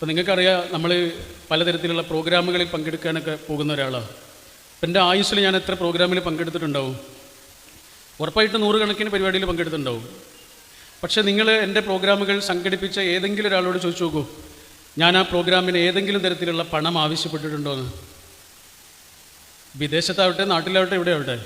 അപ്പോൾ നിങ്ങൾക്കറിയാം നമ്മൾ പലതരത്തിലുള്ള പ്രോഗ്രാമുകളിൽ പങ്കെടുക്കാനൊക്കെ പോകുന്ന ഒരാളാണ് അപ്പം എന്റെ ആയുസ്സിൽ ഞാൻ എത്ര പ്രോഗ്രാമിൽ പങ്കെടുത്തിട്ടുണ്ടാവും? ഉറപ്പായിട്ട് നൂറുകണക്കിന് പരിപാടിയിൽ പങ്കെടുത്തിട്ടുണ്ടാവും. പക്ഷേ നിങ്ങൾ എന്റെ പ്രോഗ്രാമുകൾ സംഘടിപ്പിച്ച ഏതെങ്കിലും ഒരാളോട് ചോദിച്ചു നോക്കൂ. ഞാൻ ആ പ്രോഗ്രാമിന് ഏതെങ്കിലും തരത്തിലുള്ള പണം ആവശ്യപ്പെട്ടിട്ടുണ്ടോ എന്ന്. വിദേശത്താവട്ടെ നാട്ടിലാവട്ടെ എവിടെയാവട്ടെ.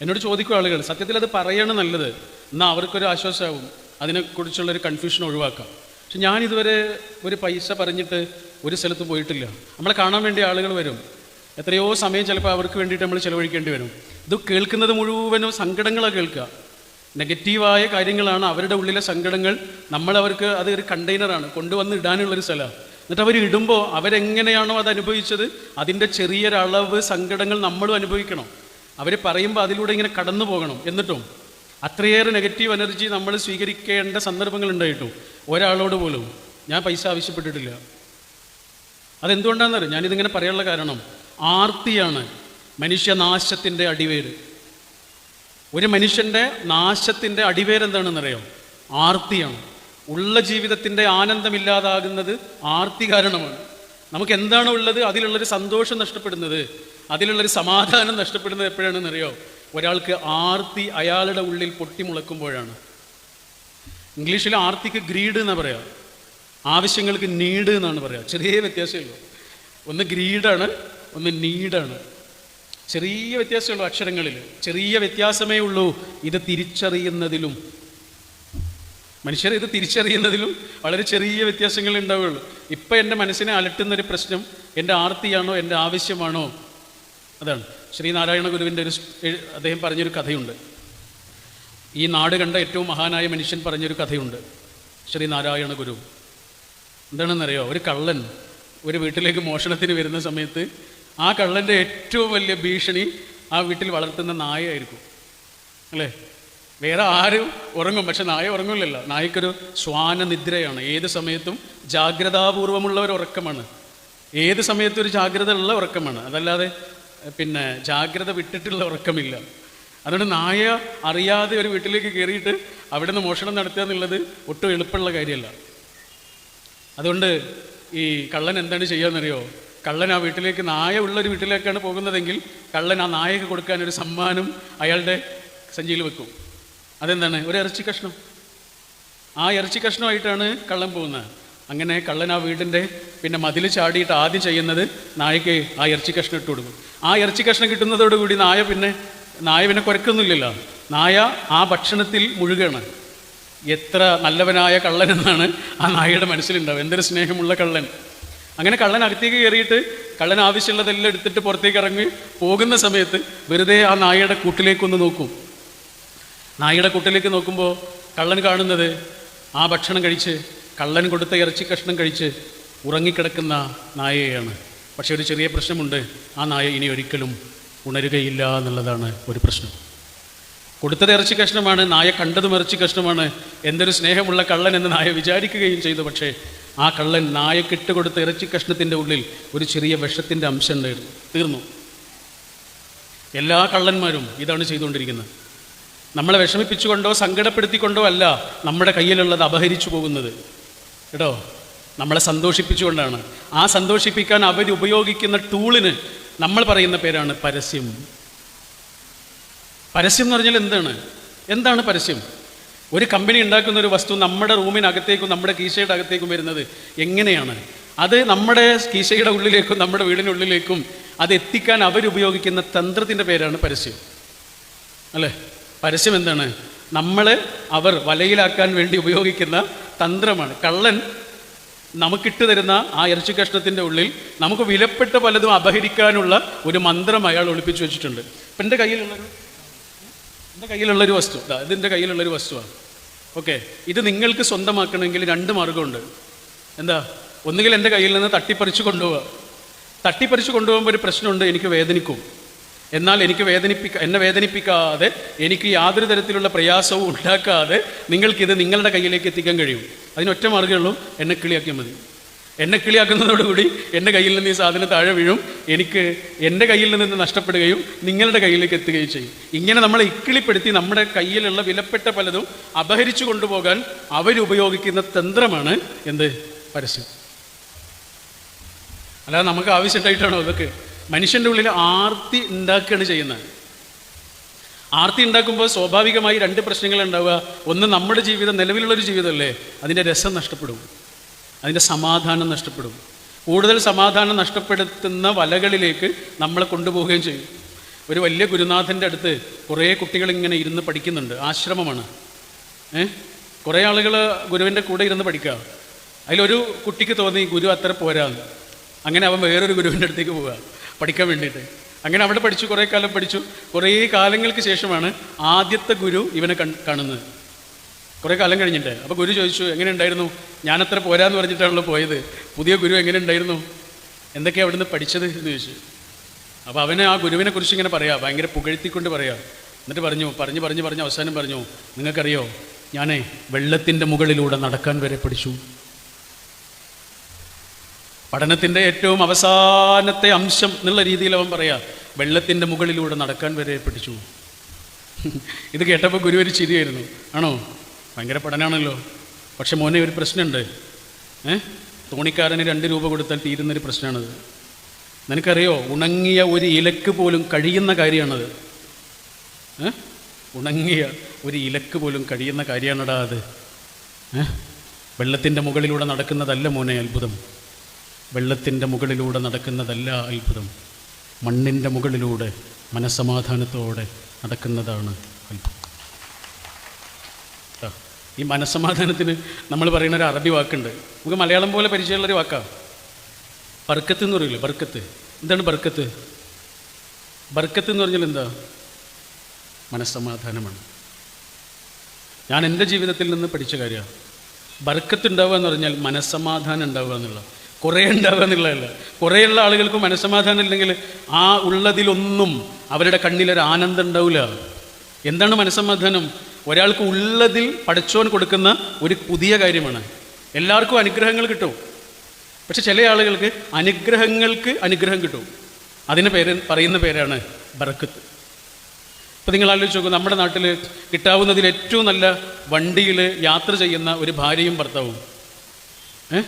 എന്നോട് ചോദിക്കും ആളുകൾ സത്യത്തിൽ അത് പറയാണ് നല്ലത്. എന്നാൽ അവർക്കൊരു ആശ്വാസമാവും. അതിനെക്കുറിച്ചുള്ളൊരു കൺഫ്യൂഷൻ ഒഴിവാക്കാം. പക്ഷെ ഞാനിതുവരെ ഒരു പൈസ പറഞ്ഞിട്ട് ഒരു സ്ഥലത്ത് പോയിട്ടില്ല. നമ്മളെ കാണാൻ വേണ്ടി ആളുകൾ വരും. എത്രയോ സമയം ചിലപ്പോൾ അവർക്ക് വേണ്ടിയിട്ട് നമ്മൾ ചിലവഴിക്കേണ്ടി വരും. ഇത് കേൾക്കുന്നത് മുഴുവനും സങ്കടങ്ങളാണ് കേൾക്കുക. നെഗറ്റീവായ കാര്യങ്ങളാണ് അവരുടെ ഉള്ളിലെ സങ്കടങ്ങൾ. നമ്മളവർക്ക് അത് ഒരു കണ്ടെയ്നറാണ് കൊണ്ടുവന്ന് ഇടാനുള്ളൊരു സ്ഥലമാണ് എന്നിട്ട് അവർ ഇടുമ്പോൾ അവരെങ്ങനെയാണോ അത് അനുഭവിച്ചത്? അതിന്റെ ചെറിയൊരളവ് സങ്കടങ്ങൾ നമ്മളും അനുഭവിക്കണം. അവർ പറയുമ്പോൾ അതിലൂടെ ഇങ്ങനെ കടന്നു പോകണം എന്നിട്ടും അത്രയേറെ നെഗറ്റീവ് എനർജി നമ്മൾ സ്വീകരിക്കേണ്ട സന്ദർഭങ്ങൾ ഉണ്ടായിട്ടു. ഒരാളോട് പോലും ഞാൻ പൈസ ആവശ്യപ്പെട്ടിട്ടില്ല. അതെന്തുകൊണ്ടാണെന്നറിയാം ഞാനിതിങ്ങനെ പറയാനുള്ള കാരണം ആർത്തിയാണ് മനുഷ്യനാശത്തിന്റെ അടിവേര്. ഒരു മനുഷ്യന്റെ നാശത്തിന്റെ അടിവേരെന്താണെന്നറിയാം ആർത്തിയാണ്. ഉള്ള ജീവിതത്തിന്റെ ആനന്ദമില്ലാതാകുന്നത് ആർത്തി കാരണമാണ്. നമുക്ക് എന്താണ് ഉള്ളത് അതിലുള്ളൊരു സന്തോഷം നഷ്ടപ്പെടുന്നത്. അതിലുള്ളൊരു സമാധാനം നഷ്ടപ്പെടുന്നത് എപ്പോഴാണെന്നറിയോ? ഒരാൾക്ക് ആർത്തി അയാളുടെ ഉള്ളിൽ പൊട്ടിമുളക്കുമ്പോഴാണ് ഇംഗ്ലീഷിൽ ആർത്തിക്ക് ഗ്രീഡ് എന്നാണ് പറയുക ആവശ്യങ്ങൾക്ക് നീഡ് എന്നാണ് പറയുക ചെറിയ വ്യത്യാസമുള്ളൂ ഒന്ന് ഗ്രീഡാണ് ഒന്ന് നീഡാണ്. ചെറിയ വ്യത്യാസമുള്ളൂ അക്ഷരങ്ങളിൽ. ചെറിയ വ്യത്യാസമേ ഉള്ളൂ ഇത് തിരിച്ചറിയുന്നതിലും. മനുഷ്യർ ഇത് തിരിച്ചറിയുന്നതിലും വളരെ ചെറിയ വ്യത്യാസങ്ങൾ ഉണ്ടാവുകയുള്ളൂ. ഇപ്പം എന്റെ മനസ്സിനെ അലട്ടുന്നൊരു പ്രശ്നം എന്റെ ആർത്തിയാണോ എന്റെ ആവശ്യമാണോ? അതാണ്. ശ്രീനാരായണ ഗുരുവിന്റെ ഒരു അദ്ദേഹം പറഞ്ഞൊരു കഥയുണ്ട്. ഈ നാട് കണ്ട ഏറ്റവും മഹാനായ മനുഷ്യൻ പറഞ്ഞൊരു കഥയുണ്ട്. ശ്രീനാരായണ ഗുരു. എന്താണെന്നറിയോ? ഒരു കള്ളൻ ഒരു വീട്ടിലേക്ക് മോഷണത്തിന് വരുന്ന സമയത്ത് ആ കള്ളന്റെ ഏറ്റവും വലിയ ഭീഷണി ആ വീട്ടിൽ വളർത്തുന്ന നായയായിരിക്കും. അല്ലേ? വേറെ ആരും ഉറങ്ങും. പക്ഷെ നായ ഉറങ്ങില്ലല്ലോ നായക്കൊരു സ്വാനനിദ്രയാണ് ഏത് സമയത്തും ജാഗ്രതാപൂർവമുള്ള ഒരു ഉറക്കമാണ്. ഏത് സമയത്തും ഒരു ജാഗ്രത ഉള്ള ഉറക്കമാണ്. അതല്ലാതെ പിന്നെ ജാഗ്രത വിട്ടിട്ടുള്ള ഉറക്കമില്ല. അതുകൊണ്ട് നായ അറിയാതെ ഒരു വീട്ടിലേക്ക് കയറിയിട്ട് അവിടെ നിന്ന് മോഷണം നടത്തുക എന്നുള്ളത് ഒട്ടും എളുപ്പമുള്ള കാര്യമല്ല. അതുകൊണ്ട് ഈ കള്ളൻ എന്താണ് ചെയ്യാന്നറിയോ? കള്ളൻ ആ വീട്ടിലേക്ക് നായ ഉള്ളൊരു വീട്ടിലേക്കാണ് പോകുന്നതെങ്കിൽ കള്ളൻ ആ നായക്ക് കൊടുക്കാൻ ഒരു സമ്മാനം അയാളുടെ സഞ്ചിയിൽ വെക്കും. അതെന്താണ്? ഒരു ഇറച്ചി കഷ്ണം. ആ ഇറച്ചി കഷ്ണമായിട്ടാണ് കള്ളൻ പോകുന്നത്. അങ്ങനെ കള്ളൻ ആ വീടിന്റെ പിന്നെ മതിൽ ചാടിയിട്ട് ആദ്യം ചെയ്യുന്നത് നായക്ക് ആ ഇറച്ചി കഷ്ണം ഇട്ട് കൊടുക്കും. ആ ഇറച്ചി കഷ്ണം കിട്ടുന്നതോടുകൂടി നായ പിന്നെ നായ പിന്നെ കുരക്കൊന്നുമില്ലല്ലോ നായ ആ ഭക്ഷണത്തിൽ മുഴുകയാണ്. എത്ര നല്ലവനായ കള്ളൻ എന്നാണ് ആ നായയുടെ മനസ്സിലുണ്ടാവും എന്തൊരു സ്നേഹമുള്ള കള്ളൻ. അങ്ങനെ കള്ളൻ അകത്തേക്ക് കയറിയിട്ട് കള്ളൻ ആവശ്യമുള്ളതെല്ലാം എടുത്തിട്ട് പുറത്തേക്ക് ഇറങ്ങി പോകുന്ന സമയത്ത് വെറുതെ ആ നായയുടെ കൂട്ടിലേക്കൊന്ന് നോക്കും. നായയുടെ കൂട്ടിലേക്ക് നോക്കുമ്പോൾ കള്ളൻ കാണുന്നത് ആ ഭക്ഷണം കഴിച്ച് കള്ളൻ കൊടുത്ത ഇറച്ചി കഷ്ണം കഴിച്ച് ഉറങ്ങിക്കിടക്കുന്ന നായയെയാണ്. പക്ഷെ ഒരു ചെറിയ പ്രശ്നമുണ്ട്. ആ നായ ഇനി ഒരിക്കലും ഉണരുകയില്ല എന്നുള്ളതാണ് ഒരു പ്രശ്നം. കൊടുത്തത് ഇറച്ചി കഷ്ണമാണ് നായ കണ്ടതും ഇറച്ചി കഷ്ണമാണ്. എന്തൊരു സ്നേഹമുള്ള കള്ളൻ എന്ന് നായ വിചാരിക്കുകയും ചെയ്തു. പക്ഷേ ആ കള്ളൻ നായക്കിട്ട് കൊടുത്ത ഇറച്ചി കഷ്ണത്തിന്റെ ഉള്ളിൽ ഒരു ചെറിയ വിഷത്തിന്റെ അംശം ഉണ്ടായിരുന്നു. തീർന്നു. എല്ലാ കള്ളന്മാരും ഇതാണ് ചെയ്തുകൊണ്ടിരിക്കുന്നത്. നമ്മളെ വിഷമിപ്പിച്ചുകൊണ്ടോ സങ്കടപ്പെടുത്തിക്കൊണ്ടോ അല്ല നമ്മുടെ കയ്യിലുള്ളത് അപഹരിച്ചു പോകുന്നത്. കേട്ടോ? നമ്മളെ സന്തോഷിപ്പിച്ചുകൊണ്ടാണ്. ആ സന്തോഷിപ്പിക്കാൻ അവർ ഉപയോഗിക്കുന്ന ടൂളിന് നമ്മൾ പറയുന്ന പേരാണ് പരസ്യം. പരസ്യം എന്ന് പറഞ്ഞാൽ എന്താണ്? എന്താണ് പരസ്യം? ഒരു കമ്പനി ഉണ്ടാക്കുന്ന ഒരു വസ്തു നമ്മുടെ റൂമിനകത്തേക്കും നമ്മുടെ കീശയുടെ അകത്തേക്കും വരുന്നത് എങ്ങനെയാണ്? അത് നമ്മുടെ കീശയുടെ ഉള്ളിലേക്കും നമ്മുടെ വീടിനുള്ളിലേക്കും അത് എത്തിക്കാൻ അവരുപയോഗിക്കുന്ന തന്ത്രത്തിന്റെ പേരാണ് പരസ്യം. അല്ലേ? പരസ്യം എന്താണ്? നമ്മൾ അവർ വലയിലാക്കാൻ വേണ്ടി ഉപയോഗിക്കുന്ന തന്ത്രമാണ്. കള്ളൻ നമുക്കിട്ട് തരുന്ന ആ ഇറച്ചി കഷ്ണത്തിന്റെ ഉള്ളിൽ നമുക്ക് വിലപ്പെട്ട പലതും അപഹരിക്കാനുള്ള ഒരു മന്ത്രം അയാൾ ഒളിപ്പിച്ചു വെച്ചിട്ടുണ്ട്. ഇപ്പം എന്റെ കയ്യിലുള്ളൊരു എന്റെ കയ്യിലുള്ളൊരു വസ്തു. ഇതിന്റെ കയ്യിലുള്ളൊരു വസ്തുവാണ്. ഓക്കെ ഇത് നിങ്ങൾക്ക് സ്വന്തമാക്കണമെങ്കിൽ രണ്ട് മാർഗമുണ്ട് എന്താ? ഒന്നുകിൽ എന്റെ കയ്യിൽ നിന്ന് തട്ടിപ്പറിച്ച് കൊണ്ടുപോവുക. തട്ടിപ്പറിച്ച് കൊണ്ടുപോകുമ്പോൾ ഒരു പ്രശ്നമുണ്ട് എനിക്ക് വേദനിക്കും. എന്നാൽ എനിക്ക് വേദനിപ്പിക്ക എന്നെ വേദനിപ്പിക്കാതെ എനിക്ക് യാതൊരു തരത്തിലുള്ള പ്രയാസവും ഉണ്ടാക്കാതെ നിങ്ങൾക്കിത് നിങ്ങളുടെ കയ്യിലേക്ക് എത്തിക്കാൻ കഴിയും. അതിനൊറ്റ മാർഗമുള്ളൂ എന്നെ കിളിയാക്കിയാൽ മതി. എന്നെ കിളിയാക്കുന്നതോടുകൂടി എന്റെ കയ്യിൽ നിന്ന് ഈ സാധനം താഴെ വീഴും. എനിക്ക് എന്റെ കയ്യിൽ നിന്ന് നഷ്ടപ്പെടുകയും നിങ്ങളുടെ കയ്യിലേക്ക് എത്തുകയും ചെയ്യും. ഇങ്ങനെ നമ്മളെ ഇക്കിളിപ്പെടുത്തി നമ്മുടെ കയ്യിലുള്ള വിലപ്പെട്ട പലതും അപഹരിച്ചു കൊണ്ടുപോകാൻ അവരുപയോഗിക്കുന്ന തന്ത്രമാണ് എന്ത്? പരസ്യം. അല്ലാതെ നമുക്ക് ആവശ്യമായിട്ടാണോ ഇതൊക്കെ മനുഷ്യന്റെ ഉള്ളിൽ ആർത്തി ഉണ്ടാക്കുകയാണ് ചെയ്യുന്നത്. ആർത്തി ഉണ്ടാക്കുമ്പോൾ സ്വാഭാവികമായി രണ്ട് പ്രശ്നങ്ങൾ ഉണ്ടാവുക ഒന്ന് നമ്മുടെ ജീവിതം നിലവിലുള്ളൊരു ജീവിതമല്ലേ അതിന്റെ രസം നഷ്ടപ്പെടും. അതിന്റെ സമാധാനം നഷ്ടപ്പെടും. കൂടുതൽ സമാധാനം നഷ്ടപ്പെടുത്തുന്ന വലകളിലേക്ക് നമ്മളെ കൊണ്ടുപോവുകയും ചെയ്യും. ഒരു വലിയ ഗുരുനാഥന്റെ അടുത്ത് കുറേ കുട്ടികൾ ഇങ്ങനെ ഇരുന്ന് പഠിക്കുന്നുണ്ട്. ആശ്രമമാണ്. ഏ? കുറേ ആളുകൾ ഗുരുവിന്റെ കൂടെ ഇരുന്ന് പഠിക്കുക അതിലൊരു കുട്ടിക്ക് തോന്നി ഗുരു അത്ര പോരാന്ന് അങ്ങനെ അവൻ വേറൊരു ഗുരുവിന്റെ അടുത്തേക്ക് പോവുക. പഠിക്കാൻ വേണ്ടിയിട്ട്. അങ്ങനെ അവിടെ പഠിച്ചു കുറേ കാലം പഠിച്ചു. കുറേ കാലങ്ങൾക്ക് ശേഷമാണ് ആദ്യത്തെ ഗുരു ഇവനെ കാണുന്നത്. കുറേ കാലം കഴിഞ്ഞിട്ട്. അപ്പോൾ ഗുരു ചോദിച്ചു എങ്ങനെ ഉണ്ടായിരുന്നു ഞാനത്ര പോരാന്ന് പറഞ്ഞിട്ടാണല്ലോ പോയത്. പുതിയ ഗുരു എങ്ങനെ ഉണ്ടായിരുന്നു എന്തൊക്കെയാണ് അവിടുന്ന് പഠിച്ചത്? എന്ന് ചോദിച്ചു. അപ്പോൾ അവനെ ആ ഗുരുവിനെ കുറിച്ച് ഇങ്ങനെ പറയാം ഭയങ്കര പുകഴ്ത്തിക്കൊണ്ട് പറയാം. എന്നിട്ട് പറഞ്ഞു പറഞ്ഞു പറഞ്ഞു പറഞ്ഞു അവസാനം പറഞ്ഞു. നിങ്ങൾക്കറിയോ? ഞാനേ വെള്ളത്തിന്റെ മുകളിലൂടെ നടക്കാൻ വരെ പഠിച്ചു. പഠനത്തിന്റെ ഏറ്റവും അവസാനത്തെ അംശം എന്നുള്ള രീതിയിൽ അവൻ പറയാ വെള്ളത്തിന്റെ മുകളിലൂടെ നടക്കാൻ വരെ പഠിച്ചു ഇത് കേട്ടപ്പോൾ ഗുരു ഒരു ചിരിയായിരുന്നു. ആണോ? ഭയങ്കര പഠനമാണല്ലോ പക്ഷെ മോനെ ഒരു പ്രശ്നമുണ്ട്. ഏ? തോണിക്കാരന് രണ്ട് രൂപ കൊടുത്താൽ തീരുന്നൊരു പ്രശ്നമാണത് നിനക്കറിയോ ഉണങ്ങിയ ഒരു ഇലക്ക് പോലും കഴിയുന്ന കാര്യമാണത്. ഏ? ഉണങ്ങിയ ഒരു ഇലക്ക് പോലും കഴിയുന്ന കാര്യമാണടാ അത്. ഏ? വെള്ളത്തിന്റെ മുകളിലൂടെ നടക്കുന്നതല്ല മോനെ അത്ഭുതം. വെള്ളത്തിന്റെ മുകളിലൂടെ നടക്കുന്നതല്ല അത്ഭുതം. മണ്ണിന്റെ മുകളിലൂടെ മനസ്സമാധാനത്തോടെ നടക്കുന്നതാണ് അത്ഭുതം. ഈ മനസ്സമാധാനത്തിന് നമ്മൾ പറയുന്ന ഒരു അറബി വാക്കുണ്ട്. നമുക്ക് മലയാളം പോലെ പരിചയമുള്ളൊരു വാക്കാണ് ബർക്കത്ത് എന്ന് പറയില്ലേ ബർക്കത്ത്. എന്താണ് ബർക്കത്ത്? ബർക്കത്ത് എന്ന് പറഞ്ഞാൽ എന്താ? മനസ്സമാധാനമാണ്. ഞാൻ എന്റെ ജീവിതത്തിൽ നിന്ന് പഠിച്ച കാര്യമാണ്. ബർക്കത്ത് ഉണ്ടാവുക എന്ന് പറഞ്ഞാൽ മനസ്സമാധാനം ഉണ്ടാവുക എന്നുള്ള കുറേ ഉണ്ടാവുക എന്നുള്ളതല്ല. കുറേയുള്ള ആളുകൾക്ക് മനസ്സമാധാനം ഇല്ലെങ്കിൽ ആ ഉള്ളതിലൊന്നും അവരുടെ കണ്ണിലൊരു ആനന്ദം ഉണ്ടാവില്ല എന്താണ് മനസ്സമാധാനം? ഒരാൾക്ക് ഉള്ളതിൽ പഠിച്ചോൻ കൊടുക്കുന്ന ഒരു പുതിയ കാര്യമാണ്. എല്ലാവർക്കും അനുഗ്രഹങ്ങൾ കിട്ടും. പക്ഷെ ചില ആളുകൾക്ക് അനുഗ്രഹങ്ങൾക്ക് അനുഗ്രഹം കിട്ടും. അതിന് പേര് പറയുന്ന പേരാണ് ബറക്കത്ത് ഇപ്പം നിങ്ങൾ ആലോചിച്ച് നോക്കൂ നമ്മുടെ നാട്ടിൽ കിട്ടാവുന്നതിൽ ഏറ്റവും നല്ല വണ്ടിയിൽ യാത്ര ചെയ്യുന്ന ഒരു ഭാര്യയും ഭർത്താവും. ഏ?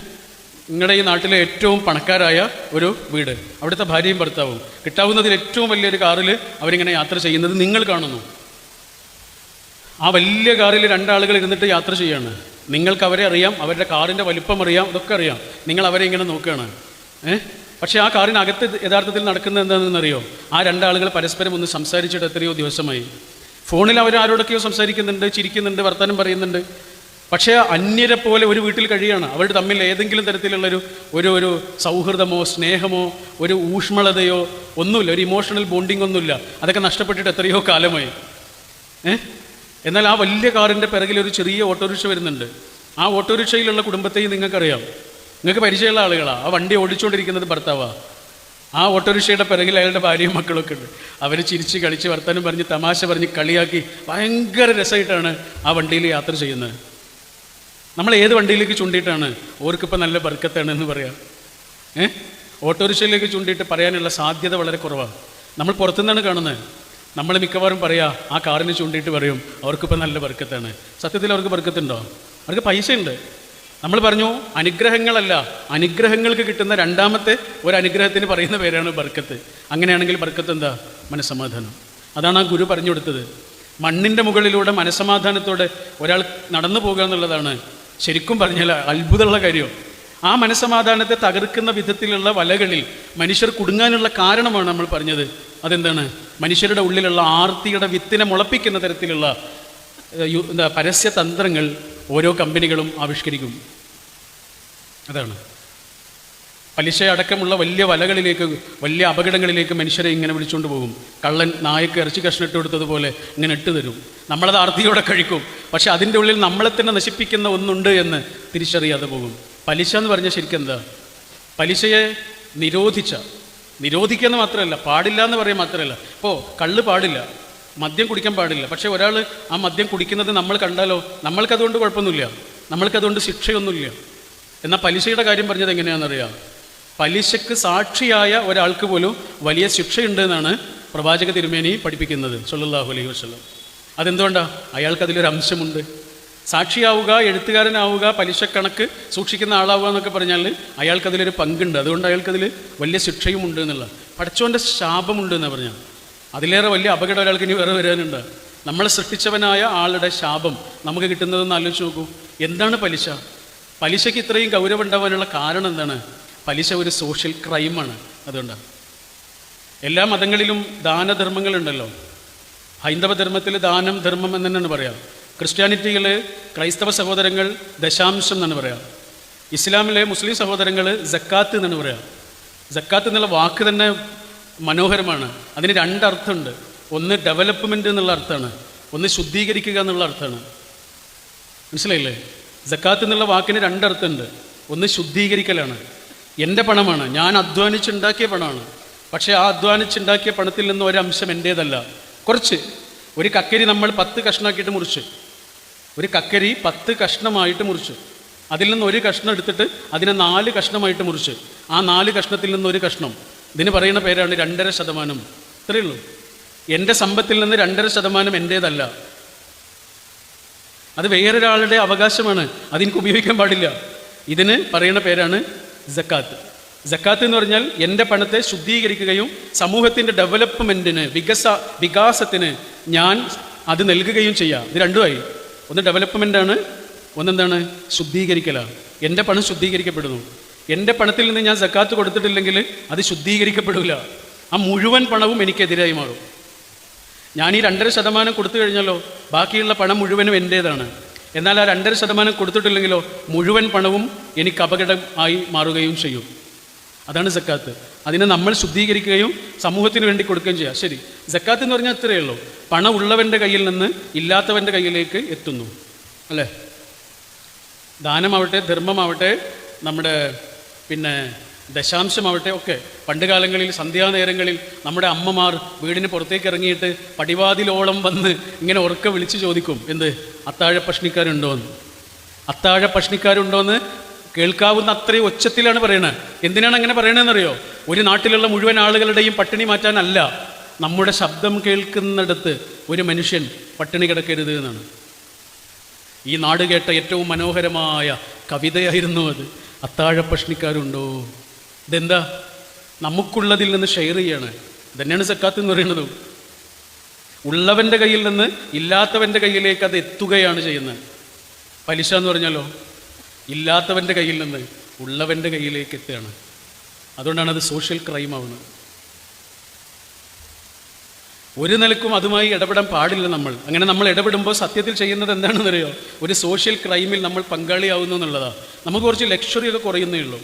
നിങ്ങളുടെ ഈ നാട്ടിലെ ഏറ്റവും പണക്കാരായ ഒരു വീട് അവിടുത്തെ ഭാര്യയും ഭർത്താവും കിട്ടാവുന്നതിൽ ഏറ്റവും വലിയൊരു കാറിൽ അവരിങ്ങനെ യാത്ര ചെയ്യുന്നത് നിങ്ങൾ കാണുന്നു. ആ വലിയ കാറിൽ രണ്ടാളുകൾ ഇരുന്നിട്ട് യാത്ര ചെയ്യാണ്. നിങ്ങൾക്ക് അവരെ അറിയാം അവരുടെ കാറിന്റെ വലിപ്പം അറിയാം ഇതൊക്കെ അറിയാം. നിങ്ങൾ അവരെ ഇങ്ങനെ നോക്കുകയാണ്. ഏഹ് പക്ഷേ ആ കാറിനകത്ത് യഥാർത്ഥത്തിൽ നടക്കുന്നത് എന്താണെന്നറിയോ? ആ രണ്ടാളുകൾ പരസ്പരം ഒന്ന് സംസാരിച്ചിട്ട് എത്രയോ ദിവസമായി. ഫോണിൽ അവർ ആരോടൊക്കെയോ സംസാരിക്കുന്നുണ്ട് ചിരിക്കുന്നുണ്ട് വർത്തമാനം പറയുന്നുണ്ട്. പക്ഷേ അന്യരെ പോലെ ഒരു വീട്ടിൽ കഴിയാണ്. അവർ തമ്മിൽ ഏതെങ്കിലും തരത്തിലുള്ളൊരു ഒരു ഒരു സൗഹൃദമോ സ്നേഹമോ ഒരു ഊഷ്മളതയോ ഒന്നുമില്ല. ഒരു ഇമോഷണൽ ബോണ്ടിങ് ഒന്നുമില്ല. അതൊക്കെ നഷ്ടപ്പെട്ടിട്ട് എത്രയോ കാലമായി. എന്നാൽ ആ വലിയ കാറിന്റെ പിറകിൽ ഒരു ചെറിയ ഓട്ടോറിക്ഷ വരുന്നുണ്ട്. ആ ഓട്ടോറിക്ഷയിലുള്ള കുടുംബത്തെയും നിങ്ങൾക്കറിയാം. നിങ്ങൾക്ക് പരിചയമുള്ള ആളുകളാണ് ആ വണ്ടി ഓടിച്ചുകൊണ്ടിരിക്കുന്നത് ഭർത്താവാ. ആ ഓട്ടോറിക്ഷയുടെ പിറകിൽ അയാളുടെ ഭാര്യയും മക്കളൊക്കെ ഉണ്ട്. അവർ ചിരിച്ച് കളിച്ച് വർത്തനം പറഞ്ഞ് തമാശ പറഞ്ഞ് കളിയാക്കി ഭയങ്കര രസമായിട്ടാണ് ആ വണ്ടിയിൽ യാത്ര ചെയ്യുന്നത്. നമ്മൾ ഏത് വണ്ടിയിലേക്ക് ചൂണ്ടിയിട്ടാണ്? ഓർക്കിപ്പോൾ നല്ല ബർക്കത്താണ് എന്ന് പറയാം. ഏ? ഓട്ടോറിക്ഷയിലേക്ക് ചൂണ്ടിയിട്ട് പറയാനുള്ള സാധ്യത വളരെ കുറവാണ് നമ്മൾ പുറത്തുനിന്നാണ് കാണുന്നത്. നമ്മൾ മിക്കവാറും പറയാ ആ കാറിനെ ചൂണ്ടിയിട്ട് പറയും അവർക്കിപ്പോൾ നല്ല ബർക്കത്താണ്. സത്യത്തിൽ അവർക്ക് ബർക്കത്തുണ്ടോ? അവർക്ക് പൈസയുണ്ട്. നമ്മൾ പറഞ്ഞു അനുഗ്രഹങ്ങളല്ല അനുഗ്രഹങ്ങൾക്ക് കിട്ടുന്ന രണ്ടാമത്തെ ഒരു അനുഗ്രഹത്തിന് പറയുന്ന പേരാണ് ബർക്കത്ത്. അങ്ങനെയാണെങ്കിൽ ബർക്കത്ത് എന്താ? മനസ്സമാധാനം. അതാണ് ആ ഗുരു പറഞ്ഞു കൊടുത്തത്. മണ്ണിന്റെ മുകളിലൂടെ മനസ്സമാധാനത്തോടെ ഒരാൾ നടന്നു പോകുക എന്നുള്ളതാണ് ശരിക്കും പറഞ്ഞാൽ അത്ഭുതമുള്ള കാര്യം ആ മനസ്സമാധാനത്തെ തകർക്കുന്ന വിധത്തിലുള്ള വലകളിൽ മനുഷ്യർ കുടുങ്ങാനുള്ള കാരണമാണ് നമ്മൾ പറഞ്ഞത്. അതെന്താണ്? മനുഷ്യരുടെ ഉള്ളിലുള്ള ആർത്തിയുടെ വിത്തിനെ മുളപ്പിക്കുന്ന തരത്തിലുള്ള എന്താ പരസ്യ തന്ത്രങ്ങൾ ഓരോ കമ്പനികളും ആവിഷ്കരിക്കും. അതാണ്. പലിശ അടക്കമുള്ള വലിയ വലകളിലേക്ക് വലിയ അപകടങ്ങളിലേക്ക് മനുഷ്യരെ ഇങ്ങനെ വിളിച്ചുകൊണ്ട് പോകും. കള്ളൻ നായക്ക് ഇറച്ചി കഷ്ണം ഇട്ട് കൊടുത്തതുപോലെ ഇങ്ങനെ ഇട്ട് തരും. നമ്മളത് ആർത്തിയോടെ കഴിക്കും. പക്ഷെ അതിന്റെ ഉള്ളിൽ നമ്മളെ തന്നെ നശിപ്പിക്കുന്ന ഒന്നുണ്ട് എന്ന് തിരിച്ചറിയാതെ പോകും. പലിശ എന്ന് പറഞ്ഞാൽ ശരിക്കും എന്താ? പലിശയെ നിരോധിച്ച നിരോധിക്കുക മാത്രമല്ല പാടില്ല എന്ന് പറയാൻ മാത്രമല്ല. ഇപ്പോൾ കള്ള് പാടില്ല മദ്യം കുടിക്കാൻ പാടില്ല. പക്ഷേ ഒരാൾ ആ മദ്യം കുടിക്കുന്നത് നമ്മൾ കണ്ടാലോ? നമ്മൾക്കതുകൊണ്ട് കുഴപ്പമൊന്നുമില്ല. നമ്മൾക്കതുകൊണ്ട് ശിക്ഷയൊന്നുമില്ല. എന്നാൽ പലിശയുടെ കാര്യം പറഞ്ഞത് എങ്ങനെയാണെന്നറിയാം? പലിശക്ക് സാക്ഷിയായ ഒരാൾക്ക് പോലും വലിയ ശിക്ഷയുണ്ട് എന്നാണ് പ്രവാചക തിരുമേനി പഠിപ്പിക്കുന്നത് സൊല്ലാഹു അലൈഹി വസ്ലം അതെന്തുകൊണ്ടാണ് അയാൾക്ക് അതിലൊരു അംശമുണ്ട്. സാക്ഷിയാവുക എഴുത്തുകാരനാവുക പലിശക്കണക്ക് സൂക്ഷിക്കുന്ന ആളാവുക എന്നൊക്കെ പറഞ്ഞാൽ അയാൾക്കതിലൊരു പങ്കുണ്ട്. അതുകൊണ്ട് അയാൾക്കതിൽ വലിയ ശിക്ഷയും ഉണ്ട് എന്നുള്ള. പഠിച്ചോന്റെ ശാപമുണ്ട് എന്ന് പറഞ്ഞാൽ അതിലേറെ വലിയ അപകടം ഒരാൾക്ക് ഇനി വേറെ വരാനുണ്ട്. നമ്മളെ സൃഷ്ടിച്ചവനായ ആളുടെ ശാപം നമുക്ക് കിട്ടുന്നതെന്ന് ആലോചിച്ച് നോക്കൂ. എന്താണ് പലിശ? പലിശയ്ക്ക് ഇത്രയും ഗൗരവം ഉണ്ടാവാനുള്ള കാരണം എന്താണ്? പലിശ ഒരു സോഷ്യൽ ക്രൈമാണ് അതുകൊണ്ടാണ് എല്ലാ മതങ്ങളിലും ദാനധർമ്മങ്ങളുണ്ടല്ലോ. ഹൈന്ദവ ധർമ്മത്തിൽ ദാനം ധർമ്മം എന്ന് തന്നെയാണ് പറയാം. ക്രിസ്ത്യാനിറ്റിയിൽ ക്രൈസ്തവ സഹോദരങ്ങൾ ദശാംശം എന്നാണ് പറയാം. ഇസ്ലാമിലെ മുസ്ലിം സഹോദരങ്ങൾ ജക്കാത്ത് എന്നാണ് പറയാം. ജക്കാത്ത് എന്നുള്ള വാക്ക് തന്നെ മനോഹരമാണ്. അതിന് രണ്ടർത്ഥമുണ്ട് ഒന്ന് ഡെവലപ്മെന്റ് എന്നുള്ള അർത്ഥമാണ്. ഒന്ന് ശുദ്ധീകരിക്കുക എന്നുള്ള അർത്ഥമാണ്. മനസ്സിലായില്ലേ? ജക്കാത്ത് എന്നുള്ള വാക്കിന് രണ്ടർത്ഥമുണ്ട് ഒന്ന് ശുദ്ധീകരിക്കലാണ്. എന്റെ പണമാണ്. ഞാൻ അധ്വാനിച്ചുണ്ടാക്കിയ പണമാണ്. പക്ഷേ ആ അധ്വാനിച്ചുണ്ടാക്കിയ പണത്തിൽ നിന്ന് ഒരംശം എന്റേതല്ല കുറച്ച്. ഒരു കക്കരി നമ്മൾ പത്ത് കഷ്ണമാക്കിയിട്ട് മുറിച്ച്. ഒരു കക്കരി പത്ത് കഷ്ണമായിട്ട് മുറിച്ചു. അതിൽ നിന്ന് ഒരു കഷ്ണം എടുത്തിട്ട് അതിനെ നാല് കഷ്ണമായിട്ട് മുറിച്ച്. ആ നാല് കഷ്ണത്തിൽ നിന്ന് ഒരു കഷ്ണം. ഇതിന് പറയുന്ന പേരാണ് രണ്ടര ശതമാനം. ഇത്രയേ ഉള്ളൂ. എന്റെ സമ്പത്തിൽ നിന്ന് രണ്ടര ശതമാനം എന്റേതല്ല അത് വേറൊരാളുടെ അവകാശമാണ്. അതെനിക്ക് ഉപയോഗിക്കാൻ പാടില്ല. ഇതിന് പറയുന്ന പേരാണ് ജക്കാത്ത് ജക്കാത്ത് എന്ന് പറഞ്ഞാൽ എന്റെ പണത്തെ ശുദ്ധീകരിക്കുകയും സമൂഹത്തിന്റെ ഡെവലപ്മെന്റിന് വികസ വികാസത്തിന് ഞാൻ അത് നൽകുകയും ചെയ്യാം. ഇത് രണ്ടുമായി. ഒന്ന് ഡെവലപ്മെന്റാണ് ഒന്നെന്താണ്? ശുദ്ധീകരിക്കലാണ് എന്റെ പണം ശുദ്ധീകരിക്കപ്പെടുന്നു. എന്റെ പണത്തിൽ നിന്ന് ഞാൻ സക്കാത്ത് കൊടുത്തിട്ടില്ലെങ്കിൽ അത് ശുദ്ധീകരിക്കപ്പെടില്ല ആ മുഴുവൻ പണവും എനിക്കെതിരായി മാറും. ഞാൻ ഈ രണ്ടര ശതമാനം കൊടുത്തു കഴിഞ്ഞാലോ ബാക്കിയുള്ള പണം മുഴുവനും എന്റേതാണ്. എന്നാൽ ആ രണ്ടര ശതമാനം കൊടുത്തിട്ടില്ലെങ്കിലോ മുഴുവൻ പണവും എനിക്ക് അപകടം ആയി മാറുകയും ചെയ്യും. അതാണ് സക്കാത്ത്. അതിനെ നമ്മൾ ശുദ്ധീകരിക്കുകയും സമൂഹത്തിന് വേണ്ടി കൊടുക്കുകയും ചെയ്യുക ശരി. സക്കാത്ത് എന്ന് പറഞ്ഞാൽ അത്രയേ ഉള്ളൂ. പണം ഉള്ളവന്റെ കയ്യിൽ നിന്ന് ഇല്ലാത്തവന്റെ കയ്യിലേക്ക് എത്തുന്നു. അല്ലേ? ദാനമാവട്ടെ ധർമ്മമാവട്ടെ നമ്മുടെ പിന്നെ ദശാംശമാവട്ടെ ഒക്കെ. പണ്ട് കാലങ്ങളിൽ സന്ധ്യാനേരങ്ങളിൽ നമ്മുടെ അമ്മമാർ വീടിന് പുറത്തേക്ക് ഇറങ്ങിയിട്ട് പടിവാതിലോളം വന്ന് ഇങ്ങനെ ഉറക്കെ വിളിച്ചു ചോദിക്കും എന്ത്? അത്താഴ പഷ്ണിക്കാരുണ്ടോ എന്ന് അത്താഴ പഷ്ണിക്കാരുണ്ടോയെന്ന് കേൾക്കാവുന്ന അത്രയും ഒച്ചത്തിലാണ് പറയണത് എന്തിനാണ് അങ്ങനെ പറയണതെന്നറിയോ ഒരു നാട്ടിലുള്ള മുഴുവൻ ആളുകളുടെയും പട്ടിണി മാറ്റാനല്ല. നമ്മുടെ ശബ്ദം കേൾക്കുന്നിടത്ത് ഒരു മനുഷ്യൻ പട്ടിണി കിടക്കരുത് എന്നാണ്. ഈ നാട് കേട്ട ഏറ്റവും മനോഹരമായ കവിതയായിരുന്നു അത്. അത്താഴ പ്രശ്നിക്കാരുണ്ടോ? ഇതെന്താ? നമുക്കുള്ളതിൽ നിന്ന് ഷെയർ ചെയ്യാണ്. ഇതന്നെയാണ് സക്കാത്ത് എന്ന് പറയുന്നത്. ഉള്ളവന്റെ കയ്യിൽ നിന്ന് ഇല്ലാത്തവന്റെ കയ്യിലേക്ക് അത് എത്തുകയാണ് ചെയ്യുന്നത്. പലിശ എന്ന് പറഞ്ഞാലോ? ഇല്ലാത്തവന്റെ കയ്യിൽ നിന്ന് ഉള്ളവന്റെ കയ്യിലേക്ക് എത്തുകയാണ്. അതുകൊണ്ടാണ് അത് സോഷ്യൽ ക്രൈം ആവുന്നത്. ഒരു നിലക്കും അതുമായി ഇടപെടാൻ പാടില്ല നമ്മൾ. അങ്ങനെ നമ്മൾ ഇടപെടുമ്പോൾ സത്യത്തിൽ ചെയ്യുന്നത് എന്താണെന്നറിയോ? ഒരു സോഷ്യൽ ക്രൈമിൽ നമ്മൾ പങ്കാളിയാവുന്നു എന്നുള്ളതാണ് നമുക്ക് കുറച്ച് ലക്ഷറിയൊക്കെ കുറയുന്നേ ഉള്ളൂ.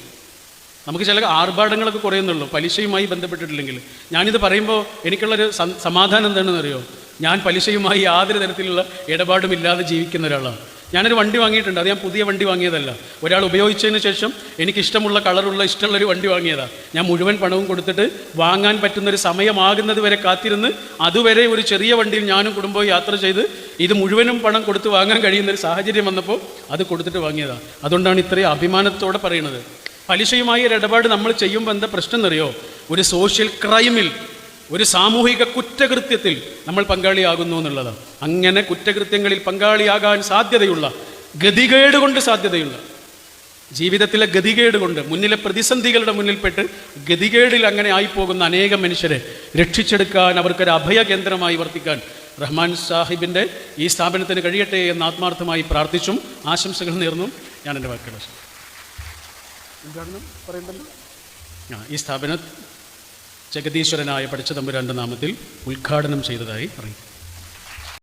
നമുക്ക് ചില ആർഭാടങ്ങളൊക്കെ കുറയുന്നുള്ളൂ. പലിശയുമായി ബന്ധപ്പെട്ടിട്ടില്ലെങ്കിൽ. ഞാനിത് പറയുമ്പോൾ എനിക്കുള്ളൊരു സമാധാനം എന്താണെന്ന് അറിയോ ഞാൻ പലിശയുമായി യാതൊരു തരത്തിലുള്ള ഇടപാടും ഇല്ലാതെ ജീവിക്കുന്ന ഒരാളാണ്. ഞാനൊരു വണ്ടി വാങ്ങിയിട്ടുണ്ട്. അത് ഞാൻ പുതിയ വണ്ടി വാങ്ങിയതല്ല. ഒരാൾ ഉപയോഗിച്ചതിന് ശേഷം എനിക്ക് ഇഷ്ടമുള്ള കളറുള്ള ഇഷ്ടമുള്ളൊരു വണ്ടി വാങ്ങിയതാണ് ഞാൻ മുഴുവൻ പണവും കൊടുത്തിട്ട് വാങ്ങാൻ പറ്റുന്ന ഒരു സമയമാകുന്നത് വരെ കാത്തിരുന്ന് അതുവരെ ഒരു ചെറിയ വണ്ടിയിൽ ഞാനും കുടുംബവും യാത്ര ചെയ്ത് ഇത് മുഴുവനും പണം കൊടുത്ത് വാങ്ങാൻ കഴിയുന്ന ഒരു സാഹചര്യം വന്നപ്പോൾ അത് കൊടുത്തിട്ട് വാങ്ങിയതാണ് അതുകൊണ്ടാണ് ഇത്രയും അഭിമാനത്തോടെ പറയുന്നത്. പലിശയുമായി ഒരു ഇടപാട് നമ്മൾ ചെയ്യുമ്പോൾ എന്താ പ്രശ്നം എന്നറിയോ? ഒരു സോഷ്യൽ ക്രൈമിൽ ഒരു സാമൂഹിക കുറ്റകൃത്യത്തിൽ നമ്മൾ പങ്കാളിയാകുന്നു എന്നുള്ളതാണ് അങ്ങനെ കുറ്റകൃത്യങ്ങളിൽ പങ്കാളിയാകാൻ സാധ്യതയുള്ള ഗതികേട് കൊണ്ട് സാധ്യതയുള്ള ജീവിതത്തിലെ ഗതികേട് കൊണ്ട് മുന്നിലെ പ്രതിസന്ധികളുടെ മുന്നിൽപ്പെട്ട് ഗതികേടിൽ അങ്ങനെ ആയിപ്പോകുന്ന അനേകം മനുഷ്യരെ രക്ഷിച്ചെടുക്കാൻ അവർക്കൊരു അഭയ കേന്ദ്രമായി വർത്തിക്കാൻ റഹ്മാൻ സാഹിബിന്റെ ഈ സ്ഥാപനത്തിന് കഴിയട്ടെ എന്ന് ആത്മാർത്ഥമായി പ്രാർത്ഥിച്ചും ആശംസകൾ നേർന്നും ഞാൻ എന്റെ വാക്കുകൾ പറയണ്ടല്ലോ ആ ഈ സ്ഥാപനം ജഗദീശ്വരനായ പഠിച്ച തമ്പുരാന്റെ നാമത്തിൽ ഉദ്ഘാടനം ചെയ്തതായി പറയും.